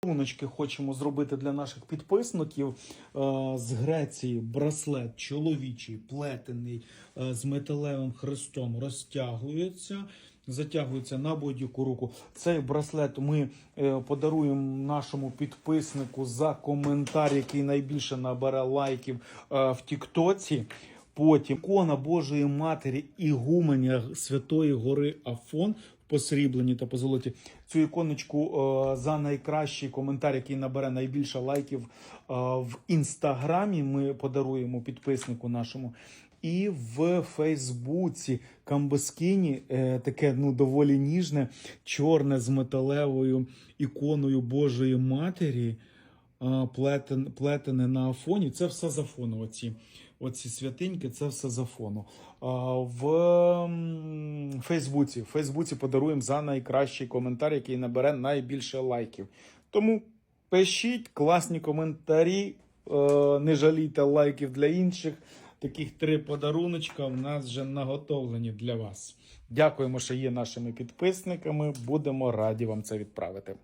Подаруночки хочемо зробити для наших підписників Е, з Греції браслет чоловічий, плетений е, з металевим хрестом розтягується. Затягується на будь-яку руку. Цей браслет ми е, подаруємо нашому підписнику за коментар, який найбільше набере лайків в Тіктоці. Потім ікона Божої Матері Ігуменя Святої Гори Афон в посрібленні та позолоті. Цю іконочку е, за найкращий коментар, який набере найбільше лайків е, в інстаграмі. Ми подаруємо підписнику нашому. І в Фейсбуці Камбескіні е, таке ну доволі ніжне, чорне з металевою іконою Божої Матері плетен, плетене на афоні. Це все з афону. Оці, оці святиньки, це все з афону. В Фейсбуці. В Фейсбуці подаруємо за найкращий коментар, який набере найбільше лайків. Тому пишіть класні коментарі, е, не жалійте лайків для інших. Таких три подаруночка в нас вже наготовлені для вас. Дякуємо, що є нашими підписниками. Будемо раді вам це відправити.